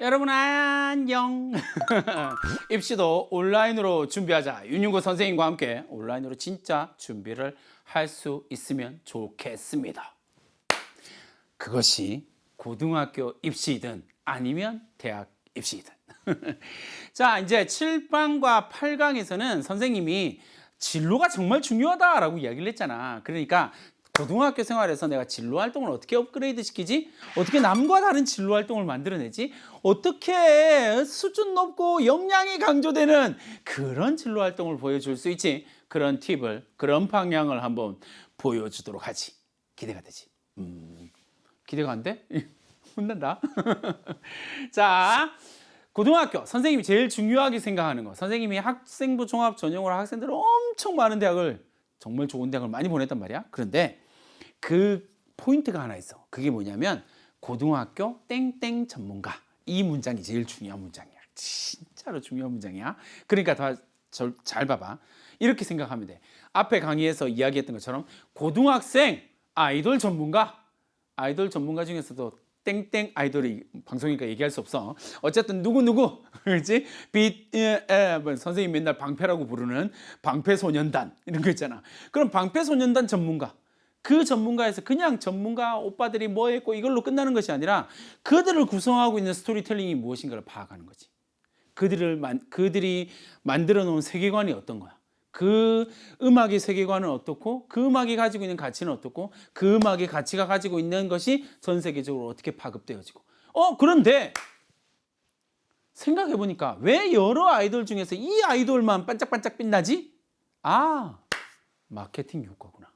여러분 안녕. 입시도 온라인으로 준비하자. 윤윤고 선생님과 함께 온라인으로 진짜 준비를 할 수 있으면 좋겠습니다. 그것이 고등학교 입시든 아니면 대학 입시든. 자, 이제 7강과 8강에서는 선생님이 진로가 정말 중요하다라고 이야기를 했잖아. 그러니까 고등학교 생활에서 내가 진로 활동을 어떻게 업그레이드 시키지? 어떻게 남과 다른 진로 활동을 만들어내지? 어떻게 수준 높고 역량이 강조되는 그런 진로 활동을 보여줄 수 있지? 그런 팁을, 그런 방향을 한번 보여주도록 하지. 기대가 되지. 음, 기대가 안 돼? 혼난다. 자, 고등학교 선생님이 제일 중요하게 생각하는 거. 선생님이 학생부 종합 전형으로 학생들을 엄청 많은 대학을 정말 좋은 대학을 많이 보냈단 말이야. 그런데 그 포인트가 하나 있어. 그게 뭐냐면 고등학교 땡땡 전문가. 이 문장이 제일 중요한 문장이야. 진짜로 중요한 문장이야. 그러니까 더잘 봐봐. 이렇게 생각하면 돼. 앞에 강의에서 이야기했던 것처럼 고등학생 아이돌 전문가. 아이돌 전문가 중에서도 땡땡 아이돌이 방송이니까 얘기할 수 없어. 어쨌든 누구 누구 그렇지? 빛 에, 에, 뭐 선생님 맨날 방패라고 부르는 방패 소년단 이런 거 있잖아. 그럼 방패 소년단 전문가. 그 전문가에서 그냥 전문가 오빠들이 뭐 했고 이걸로 끝나는 것이 아니라 그들을 구성하고 있는 스토리텔링이 무엇인가를 파악하는 거지. 그들을 만, 그들이 만들어 놓은 세계관이 어떤 거야. 그 음악의 세계관은 어떻고 그 음악이 가지고 있는 가치는 어떻고 그 음악의 가치가 가지고 있는 것이 전 세계적으로 어떻게 파급되어지고 어 그런데 생각해 보니까 왜 여러 아이돌 중에서 이 아이돌만 반짝반짝 빛나지? 아 마케팅 효과구나.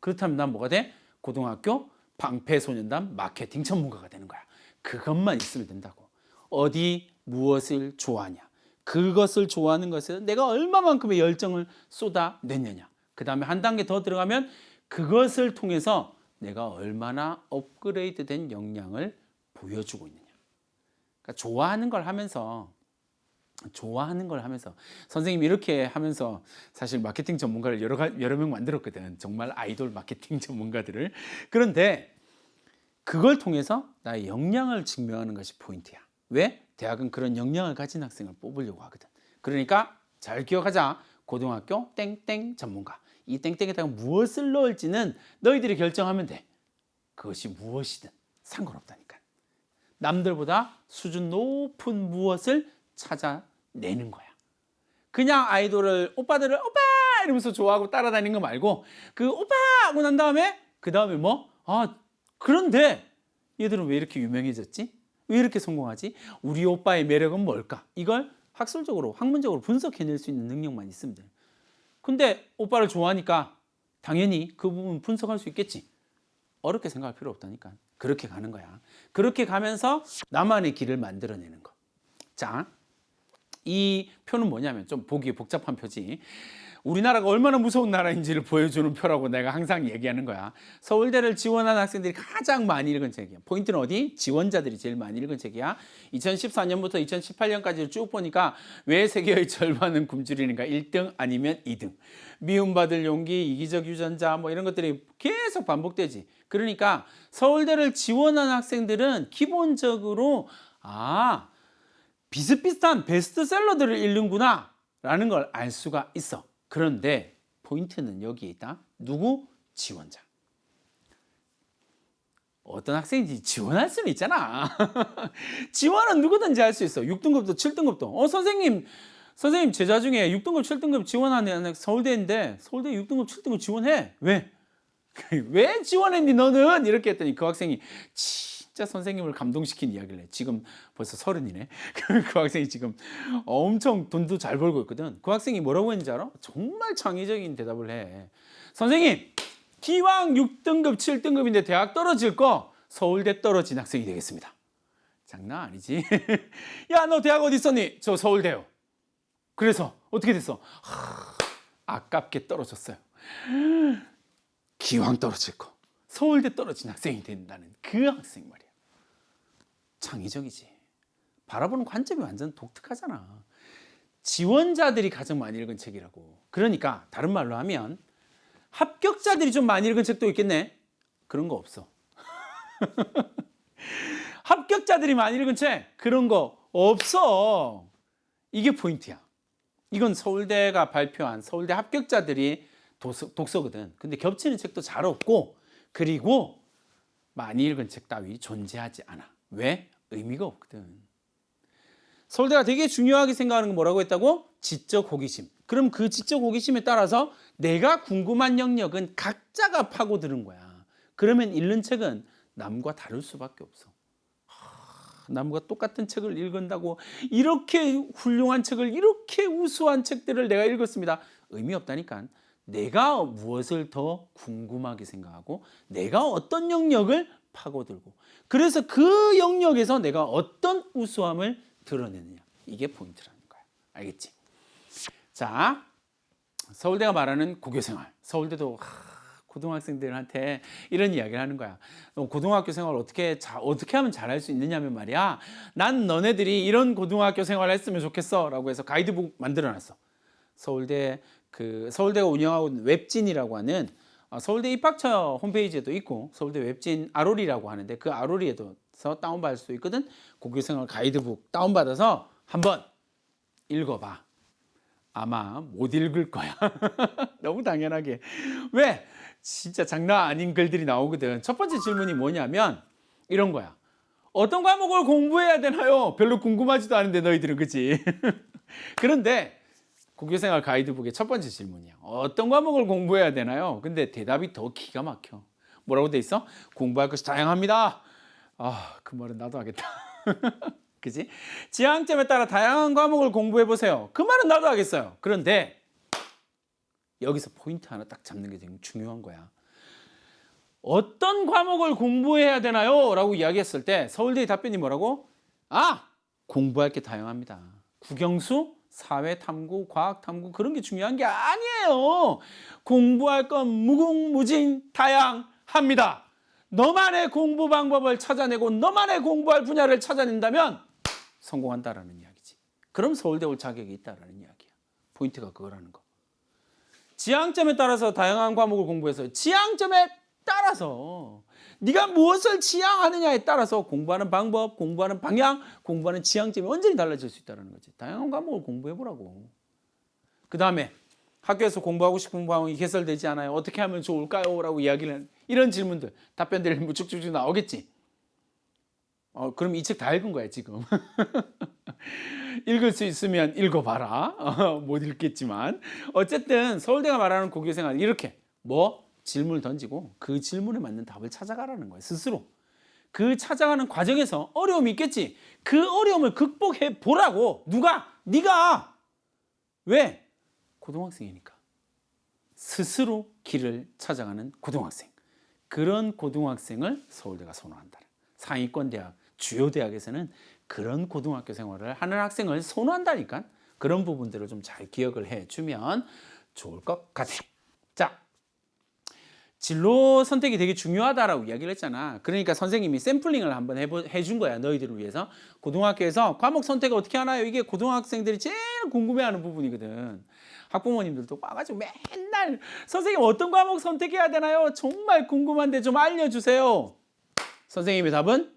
그렇다면 난 뭐가 돼? 고등학교 방패소년단 마케팅 전문가가 되는 거야. 그것만 있으면 된다고. 어디 무엇을 좋아하냐. 그것을 좋아하는 것에 내가 얼마만큼의 열정을 쏟아냈느냐. 그 다음에 한 단계 더 들어가면 그것을 통해서 내가 얼마나 업그레이드 된 역량을 보여주고 있느냐. 그러니까 좋아하는 걸 하면서 좋아하는 걸 하면서 선생님이 이렇게 하면서 사실 마케팅 전문가를 여러 가, 여러 명 만들었거든. 정말 아이돌 마케팅 전문가들을. 그런데 그걸 통해서 나의 역량을 증명하는 것이 포인트야. 왜? 대학은 그런 역량을 가진 학생을 뽑으려고 하거든. 그러니까 잘 기억하자. 고등학교 땡땡 전문가. 이 땡땡에다가 무엇을 넣을지는 너희들이 결정하면 돼. 그것이 무엇이든 상관없다니까. 남들보다 수준 높은 무엇을 찾아 내는 거야. 그냥 아이돌을 오빠들을 오빠 이러면서 좋아하고 따라다니는 거 말고 그 오빠 하고 난 다음에 그 다음에 뭐 아 그런데 얘들은 왜 이렇게 유명해졌지? 왜 이렇게 성공하지? 우리 오빠의 매력은 뭘까? 이걸 학술적으로 학문적으로 분석해낼 수 있는 능력만 있으면 돼. 근데 오빠를 좋아하니까 당연히 그 부분 분석할 수 있겠지. 어렵게 생각할 필요 없다니까. 그렇게 가는 거야. 그렇게 가면서 나만의 길을 만들어내는 거. 자, 이 표는 뭐냐면 좀 보기 복잡한 표지. 우리나라가 얼마나 무서운 나라인지를 보여주는 표라고 내가 항상 얘기하는 거야. 서울대를 지원한 학생들이 가장 많이 읽은 책이야. 포인트는 어디? 지원자들이 제일 많이 읽은 책이야. 2014년부터 2018년까지 쭉 보니까 왜 세계의 절반은 굶주리는가? 1등 아니면 2등. 미움받을 용기, 이기적 유전자 뭐 이런 것들이 계속 반복되지. 그러니까 서울대를 지원한 학생들은 기본적으로 아 비슷비슷한 베스트셀러들을 읽는구나 라는 걸 알 수가 있어. 그런데 포인트는 여기에 있다. 누구? 지원자. 어떤 학생인지 지원할 수는 있잖아. 지원은 누구든지 할 수 있어. 6등급도 7등급도. 어 선생님 선생님 제자 중에 6등급 7등급 지원하는 서울대인데 서울대 6등급 7등급 지원해. 왜? 왜 지원했니 너는? 이렇게 했더니 그 학생이 진짜 선생님을 감동시킨 이야기를 해. 지금 벌써 서른이네. 그 학생이 지금 엄청 돈도 잘 벌고 있거든. 그 학생이 뭐라고 했는지 알아? 정말 창의적인 대답을 해. 선생님, 기왕 6등급, 7등급인데 대학 떨어질 거 서울대 떨어진 학생이 되겠습니다. 장난 아니지? 야, 너 대학 어디 있었니? 저 서울대요. 그래서 어떻게 됐어? 하, 아깝게 떨어졌어요. 기왕 떨어질 거. 서울대 떨어진 학생이 된다는 그 학생 말이야. 창의적이지. 바라보는 관점이 완전 독특하잖아. 지원자들이 가장 많이 읽은 책이라고. 그러니까 다른 말로 하면 합격자들이 좀 많이 읽은 책도 있겠네. 그런 거 없어. 합격자들이 많이 읽은 책 그런 거 없어. 이게 포인트야. 이건 서울대가 발표한 서울대 합격자들이 도서, 독서 거든. 근데 겹치는 책도 잘 없고 그리고 많이 읽은 책 따위 존재하지 않아. 왜? 의미가 없거든. 서울대가 되게 중요하게 생각하는 건 뭐라고 했다고? 지적 호기심. 그럼 그 지적 호기심에 따라서 내가 궁금한 영역은 각자가 파고드는 거야. 그러면 읽는 책은 남과 다를 수밖에 없어. 하, 남과 똑같은 책을 읽은다고 이렇게 훌륭한 책을 이렇게 우수한 책들을 내가 읽었습니다. 의미 없다니까. 내가 무엇을 더 궁금하게 생각하고 내가 어떤 영역을 파고들고. 그래서 그 영역에서 내가 어떤 우수함을 드러내느냐. 이게 포인트라는 거야. 알겠지? 자 서울대가 말하는 고교생활. 서울대도 하, 고등학생들한테 이런 이야기를 하는 거야. 너 고등학교 생활 어떻게 자, 어떻게 하면 잘할 수 있느냐면 말이야. 난 너네들이 이런 고등학교 생활을 했으면 좋겠어. 라고 해서 가이드북 만들어 놨어. 서울대 그 서울대가 운영하고 있는 웹진이라고 하는 어, 서울대 입학처 홈페이지에도 있고 서울대 웹진 아로리라고 하는데 그 아로리에도서 다운받을 수 있거든. 고교생활 가이드북 다운받아서 한번 읽어봐. 아마 못 읽을 거야. 너무 당연하게. 왜? 진짜 장난 아닌 글들이 나오거든. 첫 번째 질문이 뭐냐면 이런 거야. 어떤 과목을 공부해야 되나요? 별로 궁금하지도 않은데 너희들은 그지 그런데 고교생활 가이드북의 첫 번째 질문이야. 어떤 과목을 공부해야 되나요? 근데 대답이 더 기가 막혀. 뭐라고 돼 있어? 공부할 것이 다양합니다. 아, 그 말은 나도 하겠다. 그지? 지향점에 따라 다양한 과목을 공부해 보세요. 그 말은 나도 하겠어요. 그런데 여기서 포인트 하나 딱 잡는 게 되게 중요한 거야. 어떤 과목을 공부해야 되나요? 라고 이야기했을 때 서울대의 답변이 뭐라고? 아, 공부할 게 다양합니다. 국영수, 사회 탐구, 과학 탐구 그런 게 중요한 게 아니에요. 공부할 건 무궁무진 다양합니다. 너만의 공부 방법을 찾아내고 너만의 공부할 분야를 찾아낸다면 성공한다라는 이야기지. 그럼 서울대 올 자격이 있다라는 이야기야. 포인트가 그거라는 거. 지향점에 따라서 다양한 과목을 공부해서 지향점에 따라서 네가 무엇을 지향하느냐에 따라서 공부하는 방법, 공부하는 방향, 공부하는 지향점이 완전히 달라질 수 있다는 거지. 다양한 과목을 공부해 보라고. 그 다음에 학교에서 공부하고 싶은 과목이 개설되지 않아요. 어떻게 하면 좋을까요? 라고 이야기를 이런 질문들, 답변들이 뭐 쭉쭉쭉 나오겠지. 어, 그럼 이 책 다 읽은 거야, 지금. 읽을 수 있으면 읽어봐라. 어, 못 읽겠지만. 어쨌든 서울대가 말하는 고교생활 이렇게 뭐 질문을 던지고 그 질문에 맞는 답을 찾아가라는 거예요. 스스로. 그 찾아가는 과정에서 어려움이 있겠지. 그 어려움을 극복해 보라고. 누가? 네가. 왜? 고등학생이니까. 스스로 길을 찾아가는 고등학생. 그런 고등학생을 서울대가 선호한다. 상위권 대학, 주요 대학에서는 그런 고등학교 생활을 하는 학생을 선호한다니까. 그런 부분들을 좀 잘 기억을 해 주면 좋을 것 같아. 자, 진로 선택이 되게 중요하다라고 이야기를 했잖아. 그러니까 선생님이 샘플링을 한번 해보, 해준 거야. 너희들을 위해서. 고등학교에서 과목 선택을 어떻게 하나요? 이게 고등학생들이 제일 궁금해하는 부분이거든. 학부모님들도 와가지고 맨날 선생님 어떤 과목 선택해야 되나요? 정말 궁금한데 좀 알려주세요. 선생님의 답은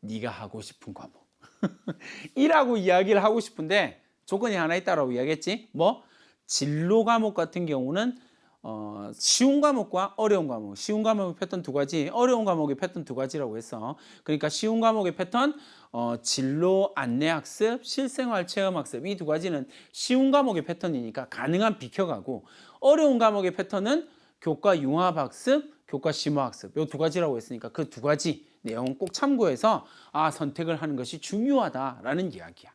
네가 하고 싶은 과목. 이라고 이야기를 하고 싶은데 조건이 하나 있다라고 이야기했지. 뭐 진로 과목 같은 경우는 어, 쉬운 과목과 어려운 과목, 쉬운 과목의 패턴 두 가지, 어려운 과목의 패턴 두 가지라고 했어. 그러니까 쉬운 과목의 패턴, 어, 진로 안내 학습, 실생활 체험 학습 이 두 가지는 쉬운 과목의 패턴이니까 가능한 비켜가고 어려운 과목의 패턴은 교과 융합 학습, 교과 심화 학습 요두 가지라고 했으니까 그 두 가지 내용 꼭 참고해서 아 선택을 하는 것이 중요하다라는 이야기야.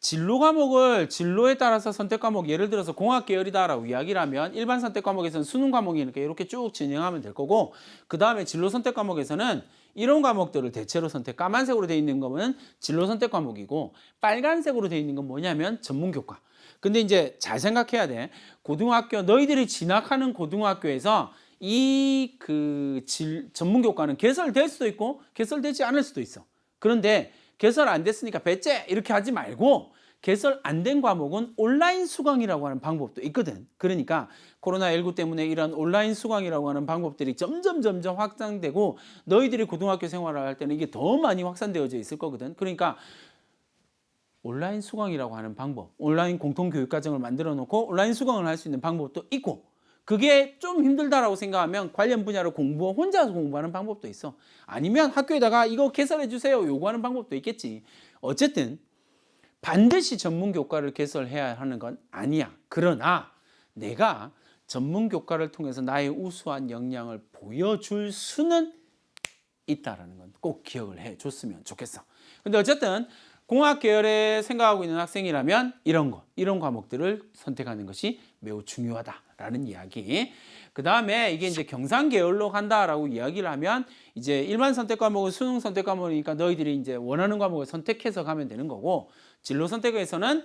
진로 과목을 진로에 따라서 선택 과목 예를 들어서 공학 계열이다라고 이야기를 하면 일반 선택 과목에서는 수능 과목이니까 이렇게 쭉 진행하면 될 거고 그 다음에 진로 선택 과목에서는 이런 과목들을 대체로 선택 까만색으로 되어 있는 거는 진로 선택 과목이고 빨간색으로 되어 있는 건 뭐냐면 전문 교과. 근데 이제 잘 생각해야 돼. 고등학교 너희들이 진학하는 고등학교에서 이 그 전문 교과는 개설될 수도 있고 개설되지 않을 수도 있어. 그런데 개설 안 됐으니까 배째 이렇게 하지 말고 개설 안 된 과목은 온라인 수강이라고 하는 방법도 있거든. 그러니까 코로나19 때문에 이런 온라인 수강이라고 하는 방법들이 점점 점점 확장되고 너희들이 고등학교 생활을 할 때는 이게 더 많이 확산되어져 있을 거거든. 그러니까 온라인 수강이라고 하는 방법, 온라인 공통 교육 과정을 만들어 놓고 온라인 수강을 할 수 있는 방법도 있고 그게 좀 힘들다라고 생각하면 관련 분야로 공부 혼자서 공부하는 방법도 있어. 아니면 학교에다가 이거 개설해 주세요 요구하는 방법도 있겠지. 어쨌든 반드시 전문 교과를 개설해야 하는 건 아니야. 그러나 내가 전문 교과를 통해서 나의 우수한 역량을 보여줄 수는 있다라는 건 꼭 기억을 해 줬으면 좋겠어. 근데 어쨌든 공학 계열에 생각하고 있는 학생이라면 이런 거, 이런 과목들을 선택하는 것이 매우 중요하다 라는 이야기. 그 다음에 이게 이제 경상 계열로 간다라고 이야기를 하면 이제 일반 선택 과목은 수능 선택 과목이니까 너희들이 이제 원하는 과목을 선택해서 가면 되는 거고 진로 선택에서는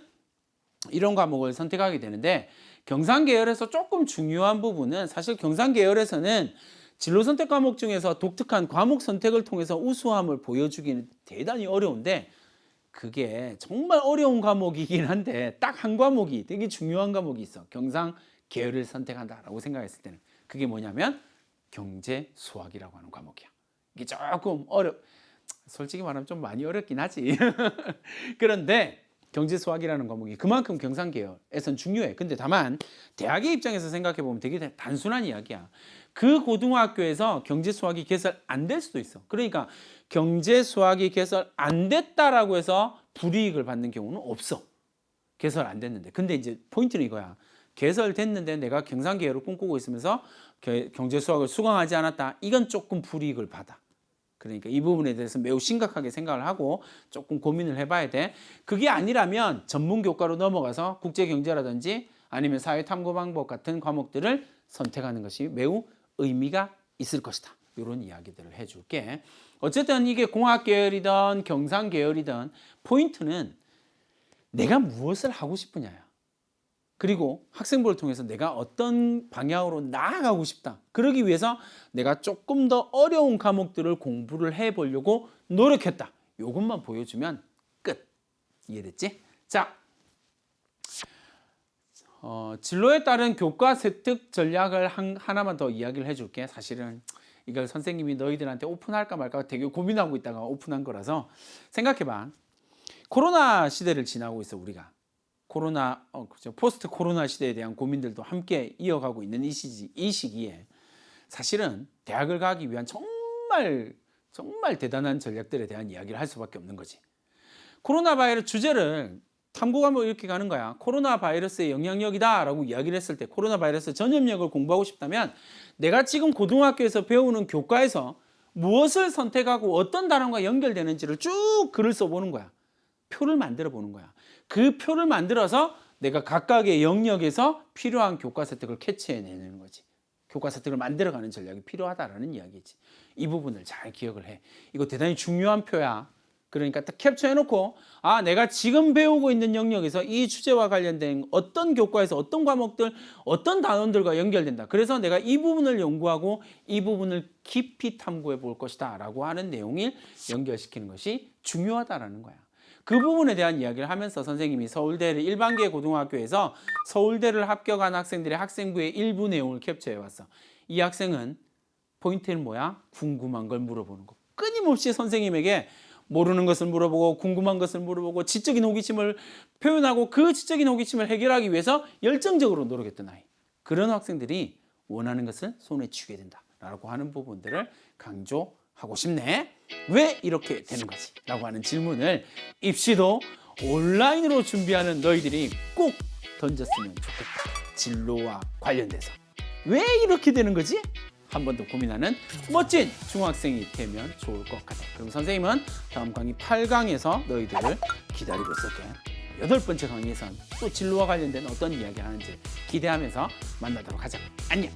이런 과목을 선택하게 되는데 경상 계열에서 조금 중요한 부분은 사실 경상 계열에서는 진로 선택 과목 중에서 독특한 과목 선택을 통해서 우수함을 보여주기는 대단히 어려운데 그게 정말 어려운 과목이긴 한데 딱 한 과목이 되게 중요한 과목이 있어. 경상 계열을 선택한다라고 생각했을 때는 그게 뭐냐면 경제 수학이라고 하는 과목이야. 이게 조금 어려 솔직히 말하면 좀 많이 어렵긴 하지. 그런데 경제 수학이라는 과목이 그만큼 경상 계열에선 중요해. 근데 다만 대학의 입장에서 생각해 보면 되게 단순한 이야기야. 그 고등학교에서 경제 수학이 개설 안 될 수도 있어. 그러니까 경제 수학이 개설 안 됐다라고 해서 불이익을 받는 경우는 없어. 개설 안 됐는데. 근데 이제 포인트는 이거야. 개설됐는데 내가 경상 계열을 꿈꾸고 있으면서 게- 경제 수학을 수강하지 않았다. 이건 조금 불이익을 받아. 그러니까 이 부분에 대해서 매우 심각하게 생각을 하고 조금 고민을 해봐야 돼. 그게 아니라면 전문 교과로 넘어가서 국제 경제라든지 아니면 사회 탐구 방법 같은 과목들을 선택하는 것이 매우 의미가 있을 것이다. 이런 이야기들을 해줄게. 어쨌든 이게 공학 계열이든 경상 계열이든 포인트는 내가 무엇을 하고 싶으냐야. 그리고 학생부를 통해서 내가 어떤 방향으로 나아가고 싶다. 그러기 위해서 내가 조금 더 어려운 과목들을 공부를 해보려고 노력했다. 이것만 보여주면 끝. 이해됐지? 자, 어, 진로에 따른 교과 습득 전략을 한, 하나만 더 이야기를 해줄게. 사실은 이걸 선생님이 너희들한테 오픈할까 말까 되게 고민하고 있다가 오픈한 거라서 생각해봐. 코로나 시대를 지나고 있어 우리가. 코로나 어, 그죠. 포스트 코로나 시대에 대한 고민들도 함께 이어가고 있는 이, 시기, 이 시기에 사실은 대학을 가기 위한 정말 정말 대단한 전략들에 대한 이야기를 할 수밖에 없는 거지. 코로나 바이러스 주제를 탐구하면 이렇게 가는 거야. 코로나 바이러스의 영향력이다 라고 이야기를 했을 때 코로나 바이러스 전염력을 공부하고 싶다면 내가 지금 고등학교에서 배우는 교과에서 무엇을 선택하고 어떤 단원과 연결되는지를 쭉 글을 써보는 거야. 표를 만들어 보는 거야. 그 표를 만들어서 내가 각각의 영역에서 필요한 교과 습득을 캐치해내는 거지. 교과 습득을 만들어가는 전략이 필요하다라는 이야기지. 이 부분을 잘 기억을 해. 이거 대단히 중요한 표야. 그러니까 딱 캡처해놓고 아 내가 지금 배우고 있는 영역에서 이 주제와 관련된 어떤 교과에서 어떤 과목들 어떤 단원들과 연결된다. 그래서 내가 이 부분을 연구하고 이 부분을 깊이 탐구해 볼 것이다 라고 하는 내용을 연결시키는 것이 중요하다라는 거야. 그 부분에 대한 이야기를 하면서 선생님이 서울대를 일반계 고등학교에서 서울대를 합격한 학생들의 학생부의 일부 내용을 캡처해 왔어. 이 학생은 포인트는 뭐야? 궁금한 걸 물어보는 거. 끊임없이 선생님에게 모르는 것을 물어보고 궁금한 것을 물어보고 지적인 호기심을 표현하고 그 지적인 호기심을 해결하기 위해서 열정적으로 노력했던 아이. 그런 학생들이 원하는 것을 손에 쥐게 된다라고 하는 부분들을 강조 하고 싶네. 왜 이렇게 되는 거지? 라고 하는 질문을 입시도 온라인으로 준비하는 너희들이 꼭 던졌으면 좋겠다. 진로와 관련돼서. 왜 이렇게 되는 거지? 한 번 더 고민하는 멋진 중학생이 되면 좋을 것 같아. 그럼 선생님은 다음 강의 8강에서 너희들을 기다리고 있을게. 여덟 번째 강의에선 또 진로와 관련된 어떤 이야기를 하는지 기대하면서 만나도록 하자. 안녕.